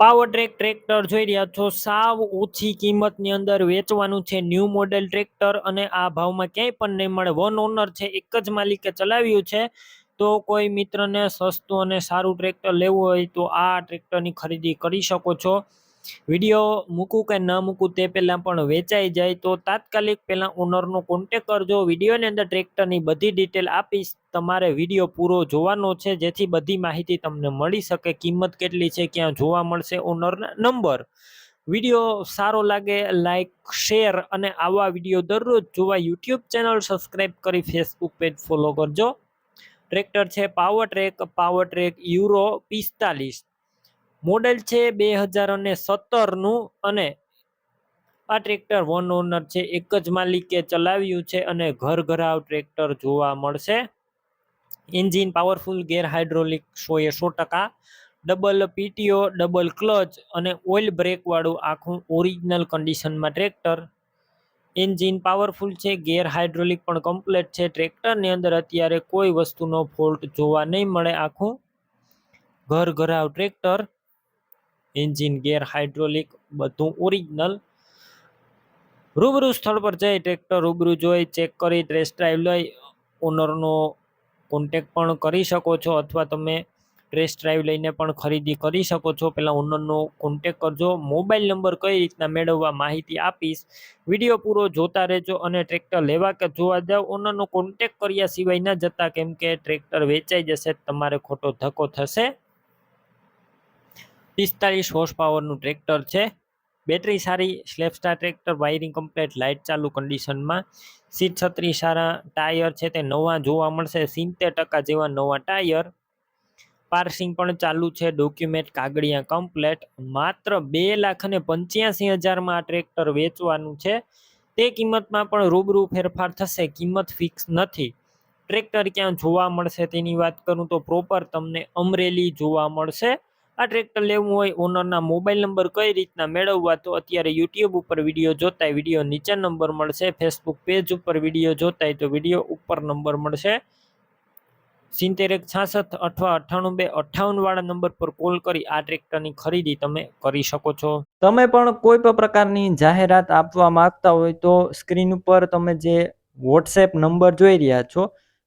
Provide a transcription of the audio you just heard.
Power track tractor જોઈ રહ્યા છો. સાવ ઓછી કિંમતની અંદર વેચવાનું છે ન્યૂ મોડેલ ટ્રેક્ટર અને આ ભાવમાં ક્યાંય પણ નહીં મળે. વન ઓનર છે, એક જ માલિકે ચલાવ્યું છે. તો કોઈ મિત્રને સસ્તું અને સારું ટ્રેક્ટર લેવું હોય તો આ ટ્રેક્ટરની ખરીદી કરી શકો છો. વીડિયો મૂકું કે ન મૂકું તે પહેલાં પણ વેચાઈ જાય તો તાત્કાલિક પહેલાં ઓનરનો કોન્ટેક કરજો. વિડીયોની અંદર ટ્રેક્ટરની બધી ડિટેલ આપીશ. તમારે વીડિયો પૂરો જોવાનો છે, જેથી બધી માહિતી તમને મળી શકે. કિંમત કેટલી છે, ક્યાં જોવા મળશે ઓનરના નંબર વીડિયો સારો લાગે લાઈક શેર અને આવા વીડિયો દરરોજ જોવા યુટ્યુબ ચેનલ સબસ્ક્રાઈબ કરી ફેસબુક પેજ ફોલો કરજો. ટ્રેક્ટર છે power track power track euro પિસ્તાલીસ. મોડેલ છે બે હજાર અને સત્તરનું અને આ ટ્રેક્ટર વન ઓનર છે. એક જ માલિકે ચલાવ્યું છે અને ઘર ઘરાવ ટ્રેક્ટર જોવા મળશે. એન્જિન પાવરફુલ ગેર હાઇડ્રોલિક સો એ સો ટકા ડબલ પીટીઓ ડબલ ક્લચ અને ઓઇલ બ્રેકવાળું આખું ઓરિજિનલ કન્ડિશનમાં ટ્રેક્ટર. એન્જિન પાવરફુલ છે, ગેર હાઇડ્રોલિક પણ કમ્પ્લેટ છે. ટ્રેક્ટરની અંદર અત્યારે કોઈ વસ્તુનો ફોલ્ટ જોવા નહીં મળે આખું ઘર ઘરાવ ટ્રેક્ટર. એન્જિન, ગેર હાઇડ્રોલિક, બધું ઓરિજિનલ. રૂબરૂ સ્થળ પર જઈ ટ્રેક્ટર રૂબરૂ જોઈ, ચેક કરી, ટેસ્ટ ડ્રાઈવ લઈ, ઓનરનો કોન્ટેક પણ કરી શકો છો અથવા તમે ટેસ્ટ ડ્રાઈવ લઈને પણ ખરીદી કરી શકો છો. પહેલાં ઓનરનો કોન્ટેક કરજો. મોબાઈલ નંબર કઈ રીતના મેળવવા માહિતી આપીશ. વીડિયો પૂરો જોતા રહેજો અને ટ્રેક્ટર લેવા કે જોવા જાવ, ઓનરનો કોન્ટેક કર્યા સિવાય ન જતા. કેમ કે ટ્રેક્ટર વેચાઈ જશે, તમારે ખોટો ધક્કો થશે. પિસ્તાલીસ હોર્સ પાવરનું ટ્રેક્ટર છે. બેટરી સારી self starter tractor wiring complete light ચાલુ કન્ડિશનમાં સીટ છત્રી સારા ટાયર છે તે નવા જોવા મળશે. સિત્તેર ટકા જેવા નવા ટાયર પાર્સિંગ પણ ચાલુ છે. ડોક્યુમેન્ટ કાગળિયા કમ્પ્લેટ માત્ર બે લાખ અને પંચ્યાસી હજારમાં આ ટ્રેક્ટર વેચવાનું છે. તે કિંમતમાં પણ રૂબરૂ ફેરફાર થશે. કિંમત ફિક્સ નથી. ટ્રેક્ટર ક્યાં જોવા મળશે તેની વાત કરું તો પ્રોપર તમને અમરેલી જોવા મળશે. આ ટ્રેક્ટર લેવું હોય ઓનરના મોબાઈલ નંબર કઈ રીતના મેળવવા, તો અત્યારે યુટ્યુબ ઉપર વીડિયો જોતા વીડિયો નીચે નંબર મળશે ફેસબુક પેજ ઉપર વીડિયો જોતા તો વીડિયો ઉપર નંબર મળશે. સિત્તેર એક છાસઠ અથવા અઠ્ઠાણું બે અઠ્ઠાવન વાળા નંબર પર કોલ કરી આ ટ્રેક્ટરની ખરીદી તમે કરી શકો છો. તમે પણ કોઈ પણ પ્રકારની જાહેરાત આપવા માંગતા હોય તો સ્ક્રીન ઉપર તમે જે વોટ્સએપ નંબર જોઈ રહ્યા છો